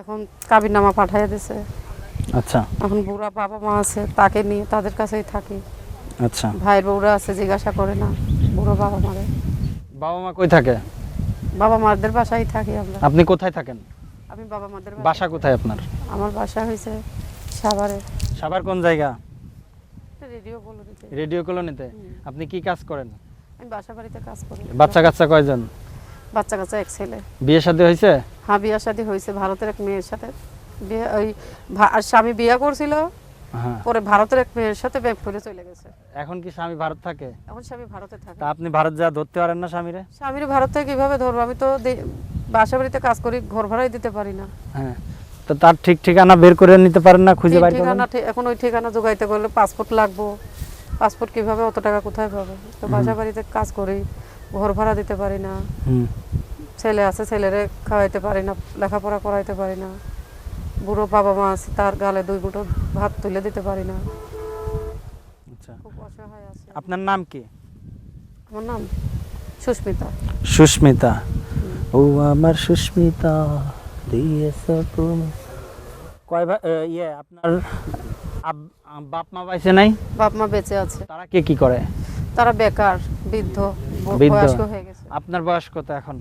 এখন কাবির নামা পাঠিয়ে দিছে। আচ্ছা। এখন বুড়া বাবা মা আছে তাকে নিয়ে তাদের কাছেই থাকি। আচ্ছা। ভাইয়ের বউরা আছে জিজ্ঞাসা করে না বুড়ো বাবা মারে। বাবা মা কই থাকে? বাবা মাদের বাসায় থাকি আমরা। আপনি কোথায় থাকেন? আমি বাবা মাদের বাসা কোথায় আপনার? আমার বাসা হয়েছে সাভারে সাভার কোন জায়গা? রেডিও কলোনিতে। রেডিও কলোনিতে? আপনি কি কাজ করেন? আমি বাসা বাড়িতে কাজ করি। বাচ্চা কাচ্চা কয়জন? বাচ্চা কাচ্চা এক ছেলে। বিয়ে শাদী হয়েছে হ্যাঁ বিয়া শাদী হয়েছে ভারতের এক মেয়ের সাথে। বিয়ে ওই আর স্বামী বিয়ে করছিল হ্যাঁ। পরে ভারতের এক মেয়ের সাথে ব্যাগ করে চলে গেছে। এখন কি স্বামী ভারত থাকে? এখন স্বামী ভারতে থাকে। তা আপনি ভারত যা ধরতে পারেন না স্বামীরে? স্বামীর ভারত থেকে কীভাবে ধরবো? আমি তো বাসা বাড়িতে কাজ করি ঘর ভাড়াই দিতে পারি না। হ্যাঁ। তো তার ঠিক ঠিকানা বের করে নিতে পারেন না খুঁজে বাইর করবেন ঠিকানা ঠিক- এখন ওই ঠিকানা জোগাইতে গেলে পাসপোর্ট লাগবো। পাসপোর্ট কীভাবে অত টাকা কোথায় পাবো? তো বাসা বাড়িতে কাজ করি ঘর ভাড়া দিতে পারি না। হুম। ছেলে আছে ছেলেরে খাওয়াইতে পারি না লেখাপড়া করাইতে পারি না। বুড়ো বাবা মা আছে তার গালে দুই মুঠো ভাত তুলে দিতে পারি না। আচ্ছা। খুব অসহায় আছে। আপনার নাম কি? আমার নাম সুস্মিতা। সুস্মিতা। ও আমার সুস্মিতা দিয়েছ তুমি। কয় ভাই ইয়ে আপনার বাপ মা পাইছে নাই? বাপ মা বেঁচে আছে। তারা কে কি করে? তারা বেকার বৃদ্ধ বৃদ্ধ। বয়স্ক হয়ে গেছে। আপনার বয়স কত এখন?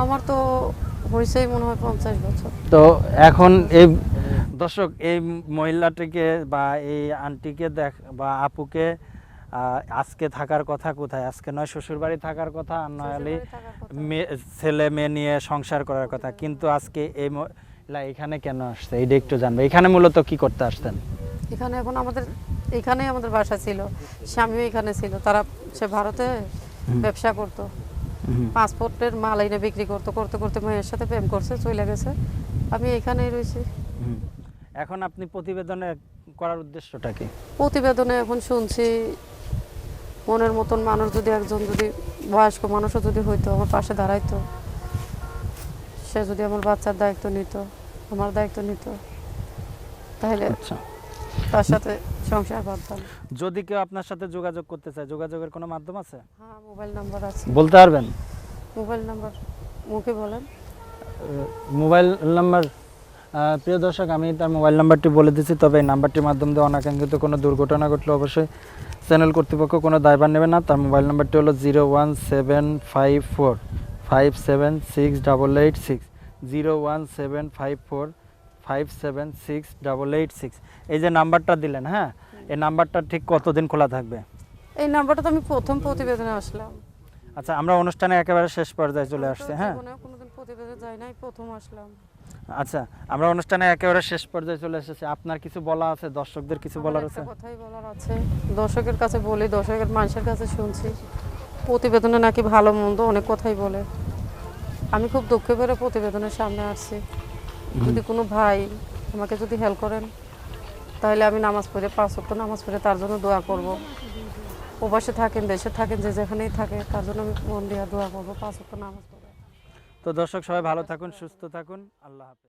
আমার তো হয়েছেই মনে হয় পঞ্চাশ বছর। তো এখন এই দর্শক এই মহিলাটিকে বা এই আন্টিকে দেখ বা আপুকে আজকে থাকার কথা কোথায়? আজকে নয় শ্বশুর বাড়ি থাকার কথা আর নয় হলে শ্বশুরবাড়ি থাকার কথা। মেয়ে ছেলে মেয়ে নিয়ে সংসার করার কথা। কিন্তু আজকে এই মহিলা এখানে কেন আসছে? এইটা একটু জানবে। এখানে মূলত কি করতে আসতেন? এখানে এখন আমাদের এখানেই আমাদের বাসা ছিল। স্বামীও এখানে ছিল। তারা সে ভারতে ব্যবসা করতো। পাসপোর্টের মাল এনে বিক্রি করতো করতে করতে মেয়ের সাথে প্রেম করছে চলে গেছে। আমি এখানেই রয়েছি। এখন আপনি প্রতিবেদনে করার উদ্দেশ্যটা কি? প্রতিবেদনে এখন শুনছি মনের মতন মানুষ যদি একজন যদি বয়স্ক মানুষও যদি হইতো আমার পাশে দাঁড়াইতো সে যদি আমার বাচ্চার দায়িত্ব নিত আমার দায়িত্ব নিত তাহলে আচ্ছা। তার সাথে সংসার যদি কেউ আপনার সাথে যোগাযোগ করতে চায় যোগাযোগের কোনো মাধ্যম আছে? হ্যাঁ মোবাইল নাম্বার আছে। বলতে পারবেন? মোবাইল নাম্বার মুখে বলেন। মোবাইল নাম্বার প্রিয় দর্শক আমি তার মোবাইল নাম্বারটি বলে দিচ্ছি তবে এই নাম্বারটির মাধ্যমে দিয়ে অনাকাঙ্ক্ষিত কোনো দুর্ঘটনা ঘটলে অবশ্যই চ্যানেল কর্তৃপক্ষ কোনো দায়ভার নেবে না। তার মোবাইল নাম্বারটি হলো zero one seven five four five seven six double eight six zero one seven five four. Five seven six double eight six এই যে নাম্বারটা দিলেন হ্যাঁ? এই নাম্বারটা ঠিক কতদিন খোলা থাকবে? এই নাম্বারটা তো আমি প্রথম প্রতিবেদনে আসলাম। আচ্ছা আমরা অনুষ্ঠানে একেবারে শেষ পর্যায়ে চলে আসছি হ্যাঁ? কোনোদিন প্রতিবেদনে যাই নাই প্রথম আসলাম। আচ্ছা আমরা অনুষ্ঠানে একেবারে শেষ পর্যায়ে চলে এসেছি। আপনার কিছু বলা আছে? দর্শকদের কিছু বলার আছে? কথাই বলার আছে। দর্শকের কাছে বলি দর্শকের মানুষের কাছে শুনছি। প্রতিবেদনে নাকি ভালো মন্দ অনেক কথাই বলে। আমি খুব দুঃখে করে প্রতিবেদনের সামনে আসছি। যদি কোনো ভাই আমাকে যদি হেল্প করেন তাহলে আমি নামাজ পড়ে পাঁচ ওয়াক্ত নামাজ পড়ে তার জন্য দোয়া করব। উপাসে থাকেন দেশে থাকেন যে যেখানেই থাকে তার জন্য আমি মন দিয়ে দোয়া করব পাঁচ ওয়াক্ত নামাজ পড়ে। তো দর্শক সবাই ভালো থাকুন সুস্থ থাকুন আল্লাহ হাফেজ।